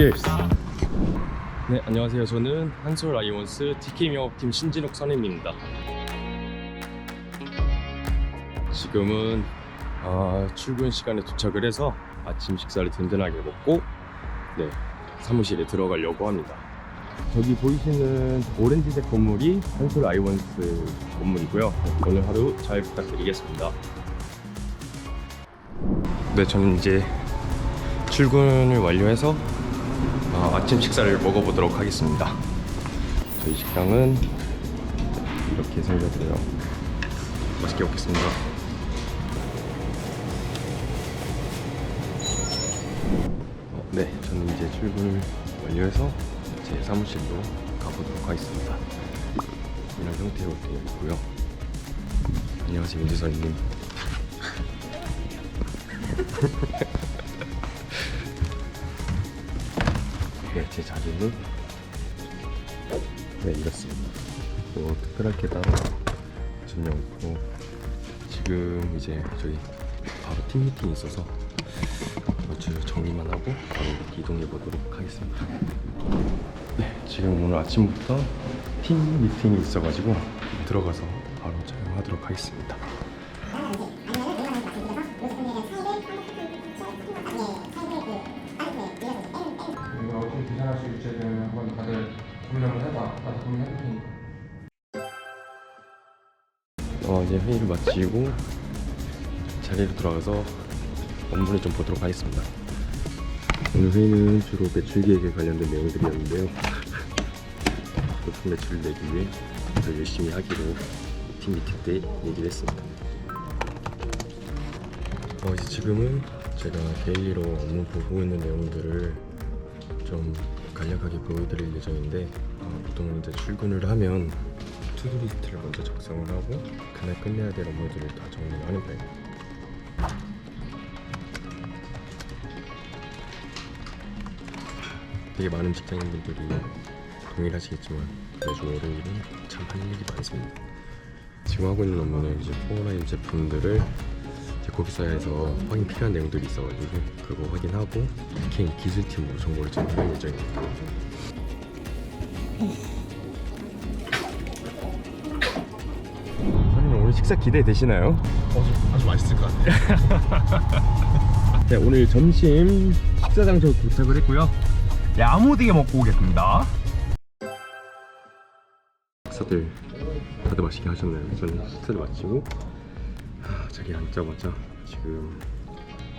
Cheers. 네, 안녕하세요. 저는 한솔 아이원스 TK 영업팀 신진욱 선임입니다. 지금은 아, 출근 시간에 도착을 해서 아침 식사를 든든하게 먹고 네, 사무실에 들어가려고 합니다. 저기 보이시는 오렌지색 건물이 한솔 아이원스 건물이고요. 오늘 하루 잘 부탁드리겠습니다. 네, 저는 이제 출근을 완료해서 어, 아침 식사를 먹어보도록 하겠습니다. 저희 식당은 이렇게 생겼고요. 맛있게 먹겠습니다. 어, 네, 저는 이제 출근을 완료해서 제 사무실로 가보도록 하겠습니다. 이런 형태로 되어 있고요. 안녕하세요, 민지선님. 네, 제 자리는 네 이렇습니다. 뭐 특별할 게 따로 전혀 없고 지금 이제 저희 바로 팀 미팅이 있어서 아주 정리만 하고 바로 이동해 보도록 하겠습니다. 네, 지금 오늘 아침부터 팀 미팅이 있어가지고 들어가서 바로 촬영하도록 하겠습니다. 어, 이제 회의를 마치고 자리로 돌아가서 업무를 좀 보도록 하겠습니다. 오늘 회의는 주로 매출 계획에 관련된 내용들이었는데요. 높은 매출을 내기 위해 더 열심히 하기로 팀 미팅 때 얘기를 했습니다. 어, 이제 지금은 제가 데일리로 업무 보고 있는 내용들을 좀 간략하게 보여드릴 예정인데 어, 보통 이제 출근을 하면 투두리스트를 먼저 작성을 하고 그날 끝내야 될 업무들을 다 정리를 하는 편입니다. 되게 많은 직장인분들이 동일하시겠지만 매주 월요일은 참 할 일이 많습니다. 지금 하고 있는 업무는 이제 포라임 제품들을 이제 고객사에서 확인 필요한 내용들이 있어가지고 그거 확인하고 개인 기술팀으로 정보를 전달할 예정입니다. 오늘 식사 기대되시나요? 아주, 아주 맛있을 것 같아. 네 오늘 점심 식사장 저 도착을 했고요. 야무지게 먹고 오겠습니다. 식사들 다들 맛있게 하셨나요? 저는 식사를 마치고 하, 자리에 앉자마자 지금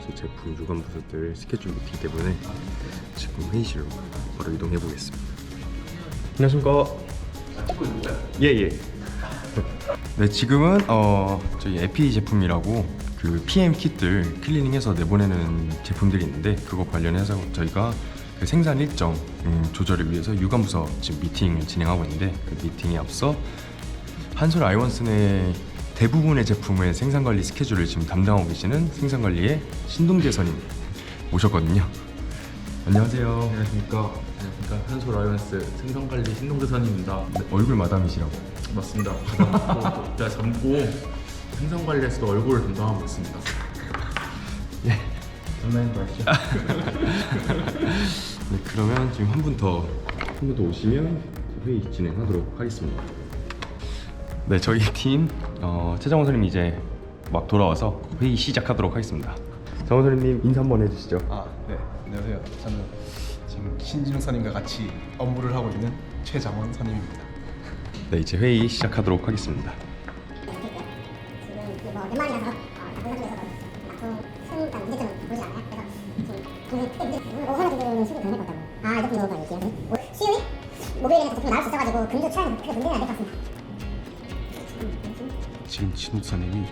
제 제품 주간 부서들 스케줄 미팅 때문에 지금 회의실로 바로 이동해 보겠습니다. 안녕하십니까? 찍고 있는가요? 예예. 네 지금은 어 저희 에피 제품이라고 그 PM 킷들 클리닝해서 내보내는 제품들이 있는데 그거 관련해서 저희가 그 생산 일정 음, 조절을 위해서 유관부서 지금 미팅을 진행하고 있는데 그 미팅에 앞서 한솔 아이원슨의 대부분의 제품의 생산 관리 스케줄을 지금 담당하고 계시는 생산 관리의 신동재 선임 모셨거든요. 안녕하세요. 안녕하십니까. 안녕하십니까. 한솔 아이언스 생산관리 신동대선입니다. 네, 얼굴 마담이시라고. 맞습니다. 가장 자 젊고 생산관리에서도 얼굴을 담당하고 있습니다. 예. 장난인 거 아시죠? 네, 그러면 지금 한 분 더, 한 분 더 오시면 회의 진행하도록 하겠습니다. 네, 저희 팀 어, 최정원 선생님 이제 막 돌아와서 회의 시작하도록 하겠습니다. 정원 선생님 인사 한번 해주시죠. 아, 네. 안녕하세요. 저는 지금 신진욱 선임과 같이 업무를 하고 있는 최장원 선임입니다. 네, 이제 회의 시작하도록 하겠습니다. 지금 선임이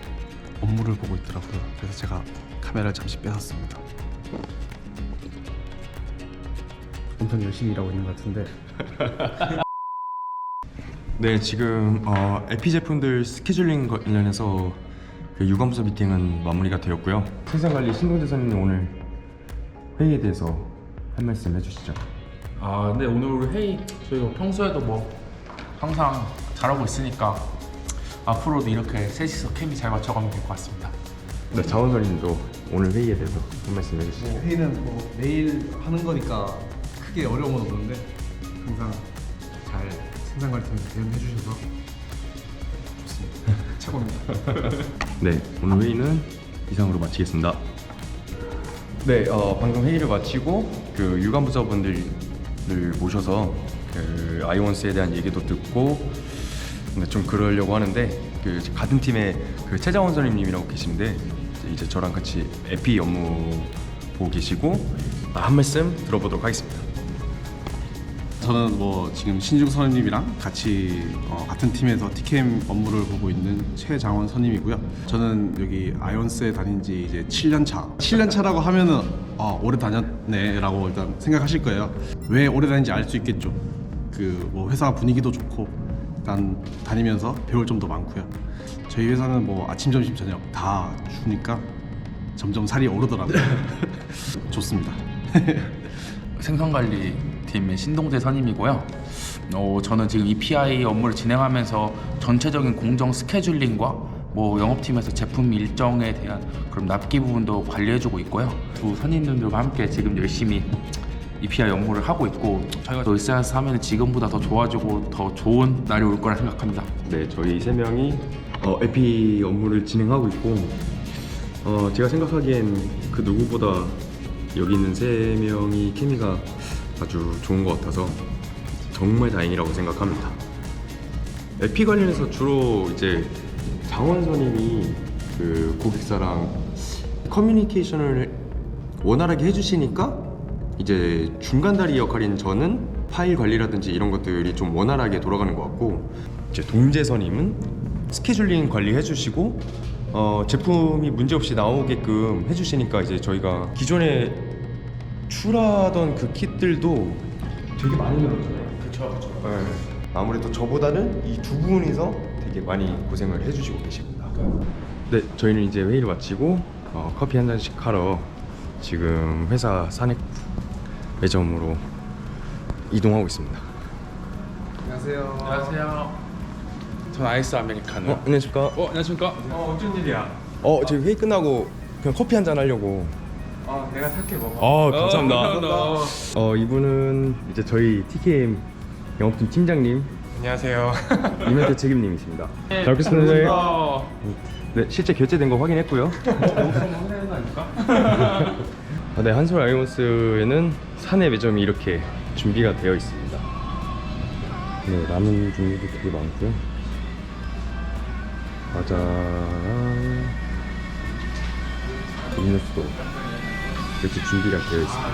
업무를 보고 있더라고요. 그래서 제가 카메라를 잠시 뺏었습니다. 엄청 열심히 일하고 있는 것 같은데 네, 지금 어, 에피 제품들 스케줄링 관련해서 그 유감부서 미팅은 마무리가 되었고요. 생산관리 신동재 선생님 오늘 회의에 대해서 한 말씀 해주시죠. 아, 근데 오늘 회의 저희가 평소에도 뭐 항상 잘하고 있으니까 앞으로도 이렇게 셋이서 케미 잘 맞춰가면 될 것 같습니다. 네, 자원 선생님도 오늘 회의에 대해서 한 말씀 해주시죠. 회의는 뭐 매일 하는 거니까 크게 어려움은 없는데 항상 잘 생산 관리팀에서 대응해 주셔서 좋습니다. 최고입니다. 네, 오늘 회의는 이상으로 마치겠습니다. 네, 어, 방금 회의를 마치고 그 유관부서분들을 모셔서 그 아이온스에 대한 얘기도 듣고 근데 좀 그러려고 하는데 그 같은 팀에 그 최장원 선생님이라고 계신데 이제 저랑 같이 에피 업무 보고 계시고 한 말씀 들어보도록 하겠습니다. 저는 뭐 지금 신중 선임이랑 같이 어, 같은 팀에서 TKM 업무를 보고 있는 최장원 선임이고요. 저는 여기 아이온스에 다닌 지 이제 7년 차. 7년 차라고 하면은 아, 오래 다녔네라고 일단 생각하실 거예요. 왜 오래 다닌지 알 수 있겠죠. 그 뭐 회사 분위기도 좋고 일단 다니면서 배울 점도 많고요. 저희 회사는 뭐 아침, 점심, 저녁 다 주니까 점점 살이 오르더라고요. 좋습니다. 생선 관리 팀의 신동재 선임이고요. 어, 저는 지금 EPI 업무를 진행하면서 전체적인 공정 스케줄링과 뭐 영업팀에서 제품 일정에 대한 그런 납기 부분도 관리해주고 있고요. 두 선임들과 함께 지금 열심히 EPI 업무를 하고 있고 저희가 더 으쌰으쌰 하면 지금보다 더 좋아지고 더 좋은 날이 올 거라 생각합니다. 네, 저희 세 명이 어, 에피 업무를 진행하고 있고 어, 제가 생각하기엔 그 누구보다 여기 있는 세 명이 케미가 아주 좋은 것 같아서 정말 다행이라고 생각합니다. 에피 관련해서 주로 이제 장원 선임이 그 고객사랑 커뮤니케이션을 원활하게 해주시니까 이제 중간 다리 역할인 저는 파일 관리라든지 이런 것들이 좀 원활하게 돌아가는 것 같고 이제 동재 선임은 스케줄링 관리 해주시고 어, 제품이 문제 없이 나오게끔 해주시니까 이제 저희가 기존에 출하던 그 킷들도 되게 많이 늘었잖아요. 그렇죠. 네. 아무래도 저보다는 이 두 분이서 되게 많이 고생을 해주시고 계십니다. 네, 저희는 이제 회의를 마치고 어, 커피 한 잔씩 하러 지금 회사 산액 매점으로 이동하고 있습니다. 안녕하세요. 안녕하세요. 전 아이스 아메리카노. 어, 안녕하십니까? 어, 안녕하십니까? 어, 어쩐 일이야? 어, 저희 회의 끝나고 그냥 커피 한 잔 하려고. 아, 내가 살게 먹어. 어, 감사합니다. 감사합니다. 어, 이분은 이제 저희 TKM 영업팀 팀장님, 안녕하세요. 이벤트 책임님이십니다. 잘 뵙겠습니다. 아, 네, 실제 결제된 거 확인했고요. 아, 네, 한솔 아이온스에는 사내 매점이 이렇게 준비가 되어 있습니다. 네, 남은 종류도 되게 많고요. 과자랑 음료수도 이렇게 준비가 되어 있습니다.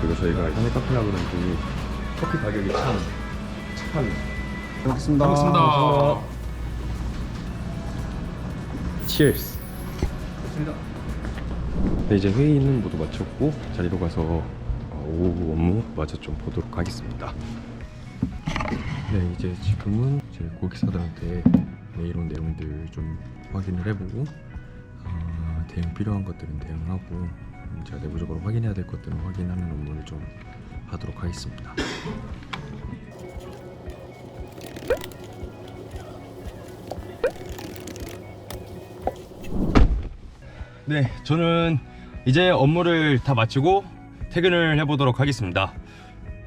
그리고 저희가 사내 카페라고 그런지 커피 가격이 참 착합니다. 고맙습니다. 반갑습니다. Cheers. 네, 이제 회의는 모두 마쳤고 자리로 가서 어, 오후 업무 마저 좀 보도록 하겠습니다. 네, 이제 지금은 제 고객사들한테 내일 온 내용들 좀 확인을 해보고 어, 대응 필요한 것들은 대응하고 음, 제가 내부적으로 확인해야 될 것들은 확인하는 업무를 좀 하도록 하겠습니다. 네, 저는 이제 업무를 다 마치고 퇴근을 해보도록 하겠습니다.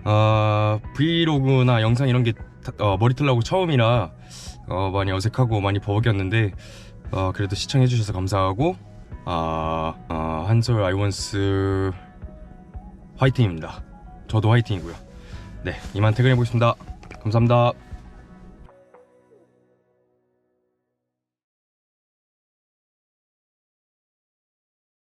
어, 브이로그나 영상 이런 게 타- 어, 머리털 나고 처음이라 어, 많이 어색하고 많이 버벅였는데 어, 그래도 시청해주셔서 감사하고 아, 어, 한솔 아이원스 화이팅입니다. 저도 화이팅이고요. 네, 이만 퇴근해 보겠습니다. 감사합니다.